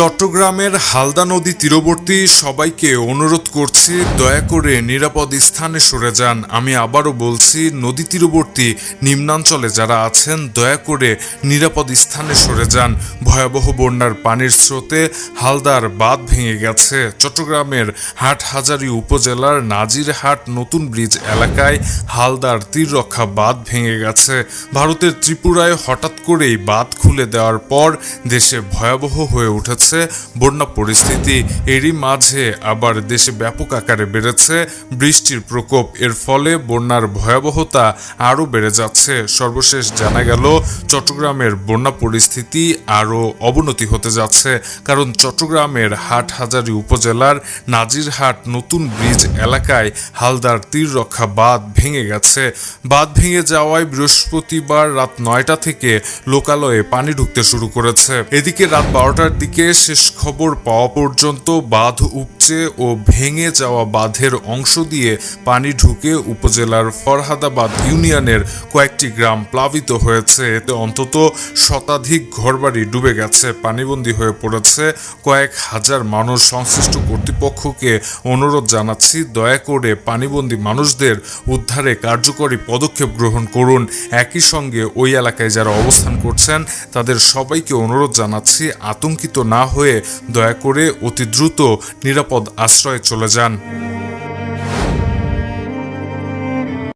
চট্টগ্রামের হালদা নদী তীরবর্তী সবাইকে অনুরোধ করছি, দয়া করে নিরাপদ স্থানে সরে যান। আমি আবারও বলছি, নদী তীরবর্তী নিম্নাঞ্চলে যারা আছেন, দয়া করে নিরাপদ স্থানে সরে যান। ভয়াবহ বন্যার পানির স্রোতে হালদার বাঁধ ভেঙে গেছে। চট্টগ্রামের হাটহাজারী উপজেলার নাজিরহাট নতুন ব্রিজ এলাকায় হালদার তীররক্ষা বাঁধ ভেঙে গেছে। ভারতের ত্রিপুরায় হঠাৎ করেই বাঁধ খুলে দেওয়ার পর দেশে ভয়াবহ হয়ে উঠেছে বন্যা পরিস্থিতি এরই মাঝে আবার দেশে ব্যাপক আকারে বেড়েছে, বৃষ্টির প্রকোপ। এর ফলে বন্যার ভয়াবহতা আরও বেড়ে যাচ্ছে। সর্বশেষ জানা গেল, চট্টগ্রামের বন্যা পরিস্থিতি আরও অবনতি হতে যাচ্ছে, কারণ চট্টগ্রামের হাটহাজারী উপজেলার নাজিরহাট নতুন ব্রিজ এলাকায় হালদার তীর রক্ষা বাঁধ ভেঙে গেছে। বাঁধ ভেঙে যাওয়ায় বৃহস্পতিবার রাত নয়টা থেকে লোকালয়ে পানি ঢুকতে শুরু করেছে। এদিকে রাত বারোটার দিকে শেষ খবর পাওয়া পর্যন্ত বাঁধ উপচে ও ভেঙে যাওয়া বাঁধের অংশ দিয়ে পানি ঢুকে উপজেলার ফরহাদাবাদ ইউনিয়নের কয়েকটি গ্রাম প্লাবিত হয়েছে। এতে অন্তত শতাধিক ঘরবাড়ি ডুবে গেছে, পানিবন্দী হয়ে পড়েছে। কয়েক হাজার মানুষ সংশ্লিষ্ট কর্তৃপক্ষকে অনুরোধ জানাচ্ছি, দয়া করে পানিবন্দী মানুষদের উদ্ধারে কার্যকরী পদক্ষেপ গ্রহণ করুন। একই সঙ্গে ওই এলাকায় যারা অবস্থান করছেন, তাদের সবাইকে অনুরোধ জানাচ্ছি, আতঙ্কিত না হয়ে দয়া করে অতি দ্রুত নিরাপদ আশ্রয়ে চলে যান।